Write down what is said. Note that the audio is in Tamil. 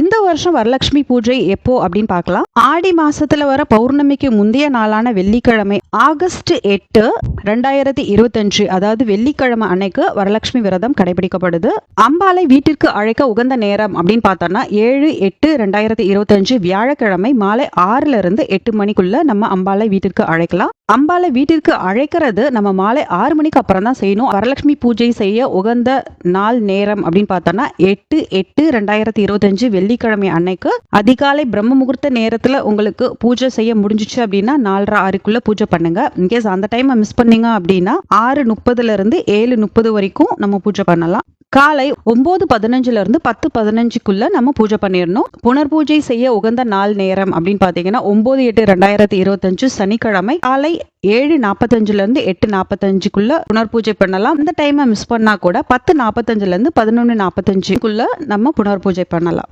இந்த வருஷம் வரலட்சுமி பூஜை எப்போ அப்படின்னு பார்க்கலாம். ஆடி மாசத்துல வர பௌர்ணமிக்கு முந்தைய நாளான வெள்ளிக்கிழமை ஆகஸ்ட் எட்டு ரெண்டாயிரத்தி இருபத்தஞ்சு அதாவது வெள்ளிக்கிழமை அன்னைக்கு வரலட்சுமி விரதம் கடைபிடிக்கப்படுது. அம்பாலை வீட்டிற்கு அழைக்க உகந்த நேரம் அப்படின்னு பார்த்தோம்னா ஏழு எட்டு ரெண்டாயிரத்தி இருபத்தஞ்சு வியாழக்கிழமை மாலை ஆறுல இருந்து எட்டு மணிக்குள்ள நம்ம அம்பாலை வீட்டிற்கு அழைக்கலாம். அம்பாலை வீட்டிற்கு அழைக்கிறது நம்ம மாலை ஆறு மணிக்கு அப்புறம் தான் செய்யணும். வரலட்சுமி பூஜை செய்ய உகந்த நாள் நேரம் அப்படின்னு பார்த்தோம்னா எட்டு எட்டு ரெண்டாயிரத்தி இருபத்தஞ்சு வெள்ளிக்கிழமை அன்னைக்கு அதிகாலை பிரம்ம முகூர்த்த நேரத்துல உங்களுக்கு பூஜை செய்ய முடிஞ்சிச்சு அப்படின்னா நாலரை ஆறுக்குள்ள பூஜை பண்ணுங்க. இன்கேஸ் அந்த டைம் மிஸ் பண்ணீங்க அப்படின்னா ஆறு முப்பதுல இருந்து ஏழு முப்பது வரைக்கும் நம்ம பூஜை பண்ணலாம். காலை ஒன்பது பதினஞ்சுல இருந்து பத்து பதினஞ்சுக்குள்ள நம்ம பூஜை பண்ணிடணும். புனர்பூஜை செய்ய உகந்த நாள் நேரம் அப்படின்னு பாத்தீங்கன்னா ஒன்பது எட்டு ரெண்டாயிரத்தி இருபத்தஞ்சு சனிக்கிழமை காலை ஏழு நாற்பத்தஞ்சுல இருந்து எட்டு நாற்பத்தஞ்சுக்குள்ள புனர்பூஜை பண்ணலாம். இந்த டைமை மிஸ் பண்ணா கூட பத்து நாற்பத்தஞ்சுல இருந்து பதினொன்று நாற்பத்தஞ்சுக்குள்ள நம்ம புனர்பூஜை பண்ணலாம்.